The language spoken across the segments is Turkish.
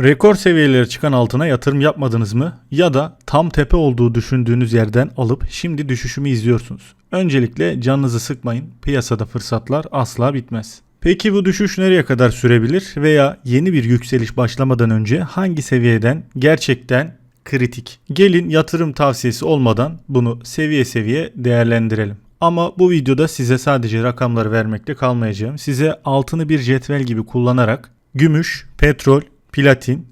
Rekor seviyelere çıkan altına yatırım yapmadınız mı? Ya da tam tepe olduğu düşündüğünüz yerden alıp şimdi düşüşümü izliyorsunuz. Öncelikle canınızı sıkmayın. Piyasada fırsatlar asla bitmez. Peki bu düşüş nereye kadar sürebilir veya yeni bir yükseliş başlamadan önce hangi seviyeden gerçekten kritik? Gelin yatırım tavsiyesi olmadan bunu seviye seviye değerlendirelim. Ama bu videoda size sadece rakamları vermekle kalmayacağım. Size altını bir cetvel gibi kullanarak gümüş, petrol, platin,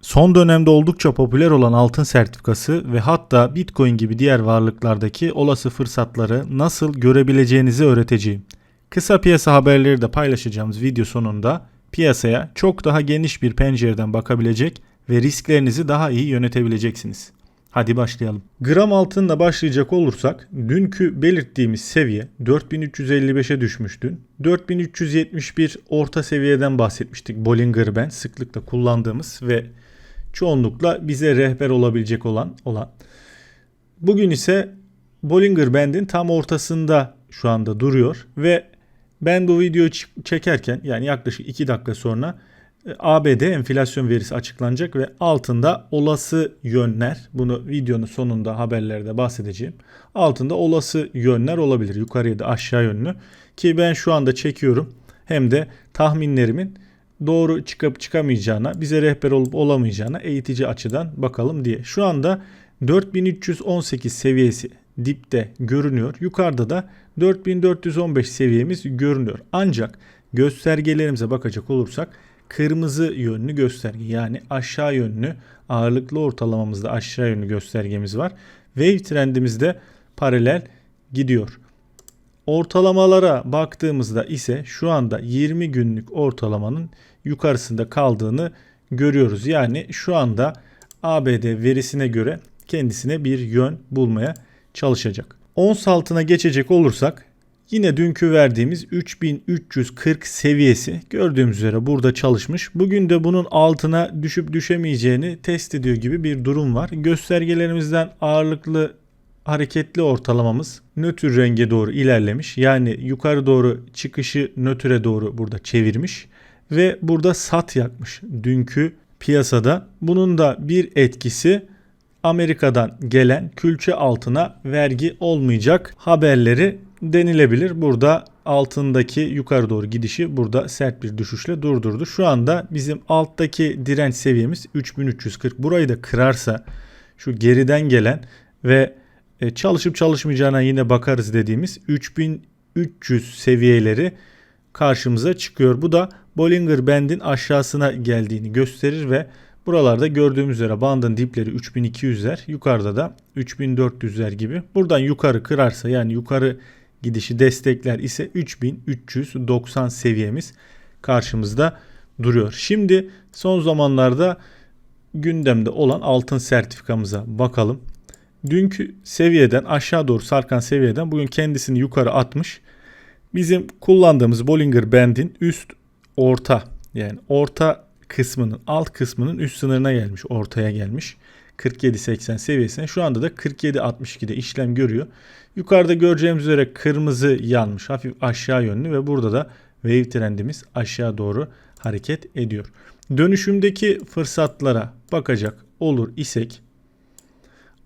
son dönemde oldukça popüler olan altın sertifikası ve hatta Bitcoin gibi diğer varlıklardaki olası fırsatları nasıl görebileceğinizi öğreteceğim. Kısa piyasa haberleri de paylaşacağımız video sonunda piyasaya çok daha geniş bir pencereden bakabilecek ve risklerinizi daha iyi yönetebileceksiniz. Hadi başlayalım. Gram altınla başlayacak olursak dünkü belirttiğimiz seviye 4355'e düşmüş dün. 4371 orta seviyeden bahsetmiştik. Bollinger Band sıklıkla kullandığımız ve çoğunlukla bize rehber olabilecek olan olan. Bugün ise Bollinger Band'in tam ortasında şu anda duruyor ve ben bu videoyu çekerken yani yaklaşık 2 dakika sonra ABD enflasyon verisi açıklanacak ve altında olası yönler bunu videonun sonunda haberlerde bahsedeceğim. Altında olası yönler olabilir yukarıya da aşağı yönlü ki ben şu anda çekiyorum hem de tahminlerimin doğru çıkıp çıkamayacağına bize rehber olup olamayacağına eğitici açıdan bakalım diye. Şu anda 4318 seviyesi dipte görünüyor. Yukarıda da 4415 seviyemiz görünüyor. Ancak göstergelerimize bakacak olursak kırmızı yönlü gösterge yani aşağı yönlü ağırlıklı ortalamamızda aşağı yönlü göstergemiz var. Wave trendimizde paralel gidiyor. Ortalamalara baktığımızda ise şu anda 20 günlük ortalamanın yukarısında kaldığını görüyoruz. Yani şu anda ABD verisine göre kendisine bir yön bulmaya çalışacak. Ons altına geçecek olursak Yine dünkü verdiğimiz 3340 seviyesi gördüğümüz üzere burada çalışmış. Bugün de bunun altına düşüp düşemeyeceğini test ediyor gibi bir durum var. Göstergelerimizden ağırlıklı hareketli ortalamamız nötr renge doğru ilerlemiş. Yani yukarı doğru çıkışı nötre doğru burada çevirmiş ve burada sat yakmış dünkü piyasada. Bunun da bir etkisi Amerika'dan gelen külçe altına vergi olmayacak haberleri denilebilir. Burada altındaki yukarı doğru gidişi burada sert bir düşüşle durdurdu. Şu anda bizim alttaki direnç seviyemiz 3340. Burayı da kırarsa şu geriden gelen ve e, çalışıp çalışmayacağına yine bakarız dediğimiz 3300 seviyeleri karşımıza çıkıyor. Bu da Bollinger Band'in aşağısına geldiğini gösterir ve buralarda gördüğümüz üzere bandın dipleri 3200'ler yukarıda da 3400'ler gibi. Buradan yukarı kırarsa yani yukarı gidişi destekler ise 3390 seviyemiz karşımızda duruyor. Şimdi son zamanlarda gündemde olan altın sertifikamıza bakalım. Dünkü seviyeden aşağı doğru sarkan seviyeden bugün kendisini yukarı atmış. Bizim kullandığımız Bollinger Band'in üst orta yani orta kısmının alt kısmının üst sınırına gelmiş ortaya gelmiş. 47.80 seviyesine. Şu anda da 47.62'de işlem görüyor. Yukarıda göreceğimiz üzere kırmızı yanmış. Hafif aşağı yönlü ve burada da wave trendimiz aşağı doğru hareket ediyor. Dönüşümdeki fırsatlara bakacak olur isek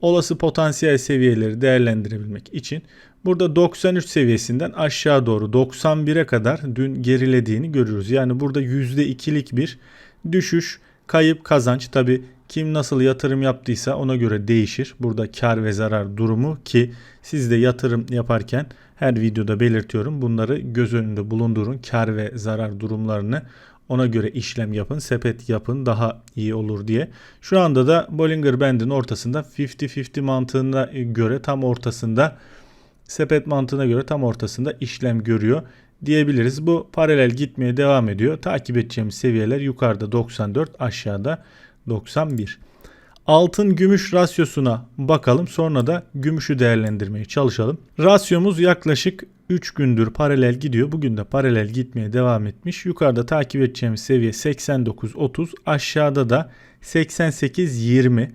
olası potansiyel seviyeleri değerlendirebilmek için burada 93 seviyesinden aşağı doğru 91'e kadar dün gerilediğini görüyoruz. Yani burada %2'lik bir düşüş, kayıp, kazanç tabi kim nasıl yatırım yaptıysa ona göre değişir. Burada kar ve zarar durumu ki siz de yatırım yaparken her videoda belirtiyorum. Bunları göz önünde bulundurun. Kar ve zarar durumlarını ona göre işlem yapın, sepet yapın daha iyi olur diye. Şu anda da Bollinger Band'in ortasında 50-50 mantığına göre tam ortasında sepet mantığına göre tam ortasında işlem görüyor diyebiliriz. Bu paralel gitmeye devam ediyor. Takip edeceğimiz seviyeler yukarıda 94 aşağıda 91. Altın gümüş rasyosuna bakalım sonra da gümüşü değerlendirmeye çalışalım. Rasyomuz yaklaşık 3 gündür paralel gidiyor. Bugün de paralel gitmeye devam etmiş. Yukarıda takip edeceğimiz seviye 89-30. Aşağıda da 88-20.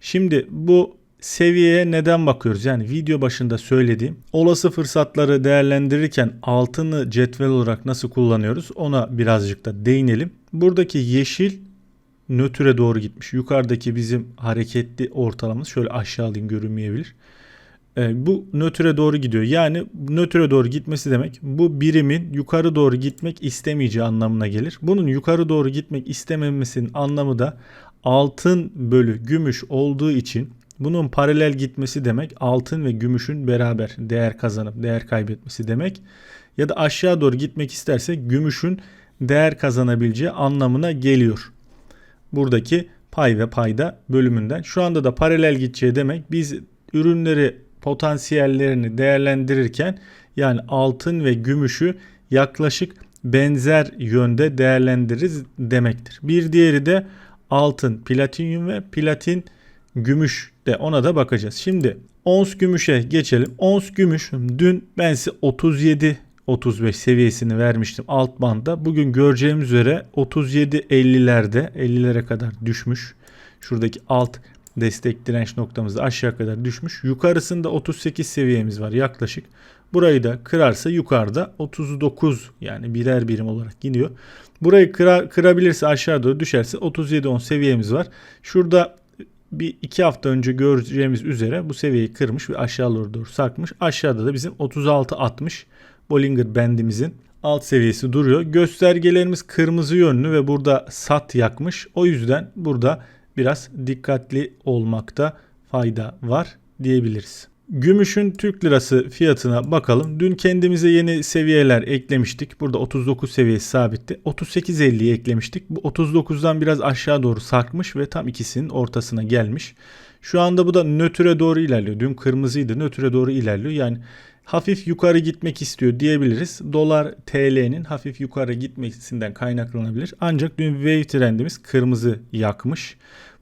Şimdi bu seviyeye neden bakıyoruz? Yani video başında söylediğim olası fırsatları değerlendirirken altını cetvel olarak nasıl kullanıyoruz ona birazcık da değinelim. Buradaki yeşil nötre doğru gitmiş. Yukarıdaki bizim hareketli ortalamamız şöyle aşağı alayım görünmeyebilir. E, bu nötre doğru gidiyor. Yani nötre doğru gitmesi demek bu birimin yukarı doğru gitmek istemeyeceği anlamına gelir. Bunun yukarı doğru gitmek istememesinin anlamı da altın bölü gümüş olduğu için bunun paralel gitmesi demek altın ve gümüşün beraber değer kazanıp değer kaybetmesi demek. Ya da aşağı doğru gitmek isterse gümüşün değer kazanabileceği anlamına geliyor. Buradaki pay ve payda bölümünden. Şu anda da paralel gideceği demek biz ürünleri potansiyellerini değerlendirirken yani altın ve gümüşü yaklaşık benzer yönde değerlendiririz demektir. Bir diğeri de altın, platinyum ve platin gümüş de ona da bakacağız. Şimdi ons gümüşe geçelim. Ons gümüş dün ben size 37 35 seviyesini vermiştim alt banda. Bugün göreceğimiz üzere 37-50'lerde 50'lere kadar düşmüş. Şuradaki alt destek direnç noktamızda aşağı kadar düşmüş. Yukarısında 38 seviyemiz var yaklaşık. Burayı da kırarsa yukarıda 39 yani birer birim olarak gidiyor. Burayı kıra, kırabilirse aşağı doğru düşerse 37-10 seviyemiz var. Şurada bir iki hafta önce göreceğimiz üzere bu seviyeyi kırmış ve aşağı doğru, doğru sarkmış. Aşağıda da bizim 36-60 Bollinger bendimizin alt seviyesi duruyor. Göstergelerimiz kırmızı yönlü ve burada sat yakmış. O yüzden burada biraz dikkatli olmakta fayda var diyebiliriz. Gümüşün Türk lirası fiyatına bakalım. Dün kendimize yeni seviyeler eklemiştik. Burada 39 seviyesi sabitti. 38.50'yi eklemiştik. Bu 39'dan biraz aşağı doğru sarkmış ve tam ikisinin ortasına gelmiş. Şu anda bu da nötre doğru ilerliyor. Dün kırmızıydı nötre doğru ilerliyor. Yani hafif yukarı gitmek istiyor diyebiliriz. Dolar TL'nin hafif yukarı gitmesinden kaynaklanabilir. Ancak dün wave trendimiz kırmızı yakmış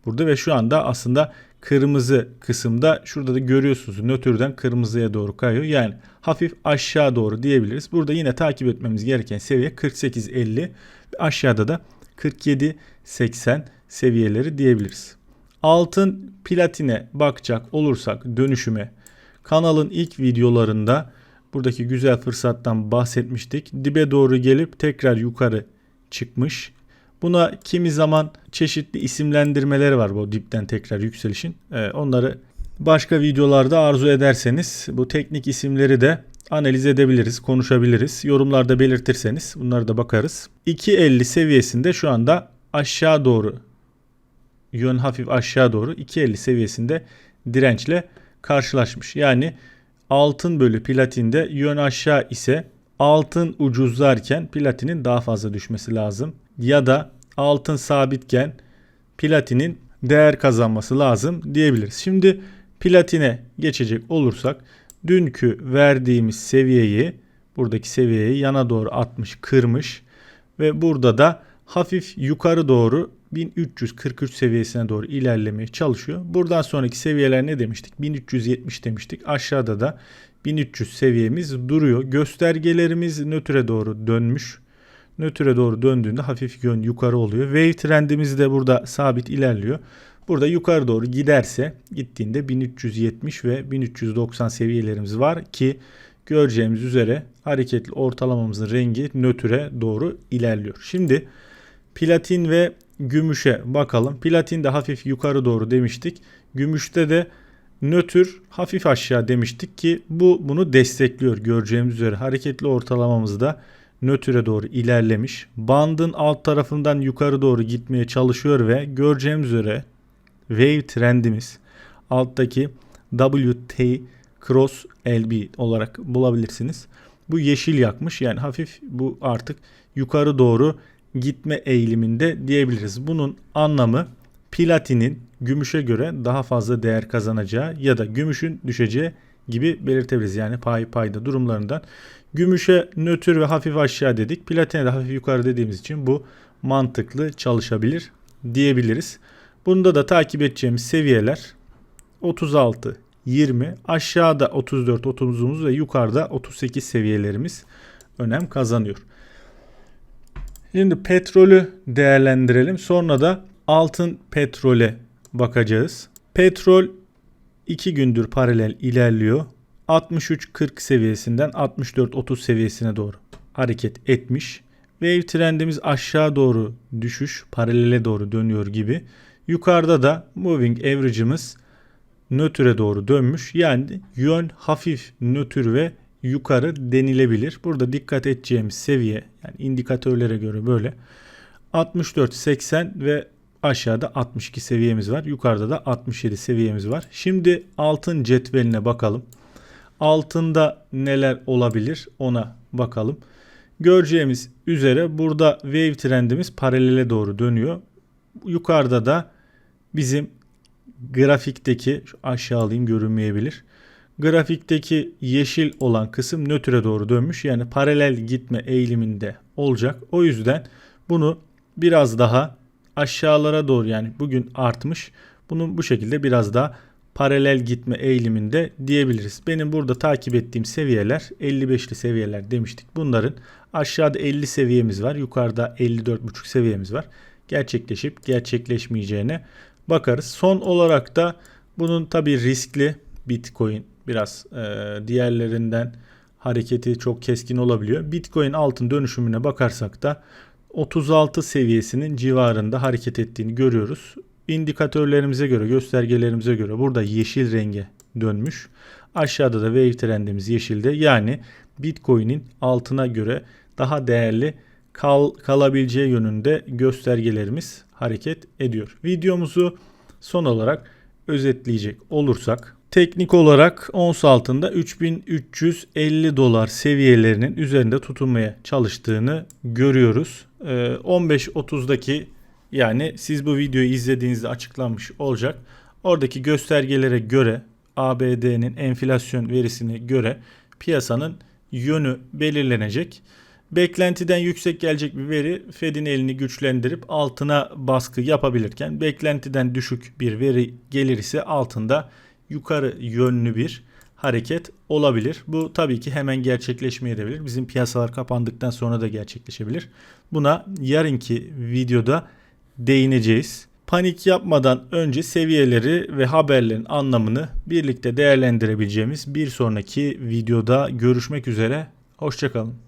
burada ve şu anda aslında kırmızı kısımda şurada da görüyorsunuz nötrden kırmızıya doğru kayıyor. Yani hafif aşağı doğru diyebiliriz. Burada yine takip etmemiz gereken seviye 48.50 aşağıda da 47.80 seviyeleri diyebiliriz. Altın platine bakacak olursak dönüşüme kanalın ilk videolarında buradaki güzel fırsattan bahsetmiştik. Dibe doğru gelip tekrar yukarı çıkmış. Buna kimi zaman çeşitli isimlendirmeleri var bu dipten tekrar yükselişin. Ee, onları başka videolarda arzu ederseniz bu teknik isimleri de analiz edebiliriz, konuşabiliriz. Yorumlarda belirtirseniz bunları da bakarız. 2.50 seviyesinde şu anda aşağı doğru yön hafif aşağı doğru 2.50 seviyesinde dirençle karşılaşmış. Yani altın bölü platinde yön aşağı ise altın ucuzlarken platinin daha fazla düşmesi lazım. Ya da altın sabitken platinin değer kazanması lazım diyebiliriz. Şimdi platine geçecek olursak dünkü verdiğimiz seviyeyi buradaki seviyeyi yana doğru atmış kırmış ve burada da hafif yukarı doğru 1343 seviyesine doğru ilerlemeye çalışıyor. Buradan sonraki seviyeler ne demiştik? 1370 demiştik. Aşağıda da 1300 seviyemiz duruyor. Göstergelerimiz nötre doğru dönmüş. Nötre doğru döndüğünde hafif yön yukarı oluyor. Wave trendimiz de burada sabit ilerliyor. Burada yukarı doğru giderse gittiğinde 1370 ve 1390 seviyelerimiz var ki göreceğimiz üzere hareketli ortalamamızın rengi nötre doğru ilerliyor. Şimdi platin ve gümüşe bakalım. Platin de hafif yukarı doğru demiştik. Gümüşte de nötr hafif aşağı demiştik ki bu bunu destekliyor göreceğimiz üzere hareketli ortalamamızda nötre doğru ilerlemiş. Bandın alt tarafından yukarı doğru gitmeye çalışıyor ve göreceğimiz üzere wave trendimiz alttaki WT cross LB olarak bulabilirsiniz. Bu yeşil yakmış yani hafif bu artık yukarı doğru gitme eğiliminde diyebiliriz. Bunun anlamı platinin gümüşe göre daha fazla değer kazanacağı ya da gümüşün düşeceği gibi belirtebiliriz. Yani pay payda durumlarından. Gümüşe nötr ve hafif aşağı dedik. Platine de hafif yukarı dediğimiz için bu mantıklı çalışabilir diyebiliriz. Bunda da takip edeceğimiz seviyeler 36, 20, aşağıda 34, 30'umuz ve yukarıda 38 seviyelerimiz önem kazanıyor. Şimdi petrolü değerlendirelim. Sonra da altın petrole bakacağız. Petrol 2 gündür paralel ilerliyor. 63-40 seviyesinden 64-30 seviyesine doğru hareket etmiş. wave trendimiz aşağı doğru düşüş, paralele doğru dönüyor gibi. Yukarıda da moving average'ımız nötre doğru dönmüş. Yani yön hafif nötr ve yukarı denilebilir. Burada dikkat edeceğimiz seviye yani indikatörlere göre böyle 64, 80 ve aşağıda 62 seviyemiz var. Yukarıda da 67 seviyemiz var. Şimdi altın cetveline bakalım. Altında neler olabilir ona bakalım. Göreceğimiz üzere burada wave trendimiz paralele doğru dönüyor. Yukarıda da bizim grafikteki şu aşağı alayım görünmeyebilir. Grafikteki yeşil olan kısım nötre doğru dönmüş. Yani paralel gitme eğiliminde olacak. O yüzden bunu biraz daha aşağılara doğru yani bugün artmış. Bunun bu şekilde biraz daha paralel gitme eğiliminde diyebiliriz. Benim burada takip ettiğim seviyeler 55'li seviyeler demiştik. Bunların aşağıda 50 seviyemiz var. Yukarıda 54,5 seviyemiz var. Gerçekleşip gerçekleşmeyeceğine bakarız. Son olarak da bunun tabi riskli Bitcoin biraz e, diğerlerinden hareketi çok keskin olabiliyor. Bitcoin altın dönüşümüne bakarsak da 36 seviyesinin civarında hareket ettiğini görüyoruz. İndikatörlerimize göre, göstergelerimize göre burada yeşil renge dönmüş. Aşağıda da wave trendimiz yeşilde. Yani Bitcoin'in altına göre daha değerli kal, kalabileceği yönünde göstergelerimiz hareket ediyor. Videomuzu son olarak özetleyecek olursak teknik olarak ons altında 3350 dolar seviyelerinin üzerinde tutunmaya çalıştığını görüyoruz. Ee, 15.30'daki yani siz bu videoyu izlediğinizde açıklanmış olacak. Oradaki göstergelere göre ABD'nin enflasyon verisine göre piyasanın yönü belirlenecek. Beklentiden yüksek gelecek bir veri Fed'in elini güçlendirip altına baskı yapabilirken beklentiden düşük bir veri gelir ise altında yukarı yönlü bir hareket olabilir. Bu tabii ki hemen gerçekleşmeyebilir. Bizim piyasalar kapandıktan sonra da gerçekleşebilir. Buna yarınki videoda değineceğiz. Panik yapmadan önce seviyeleri ve haberlerin anlamını birlikte değerlendirebileceğimiz bir sonraki videoda görüşmek üzere. Hoşçakalın.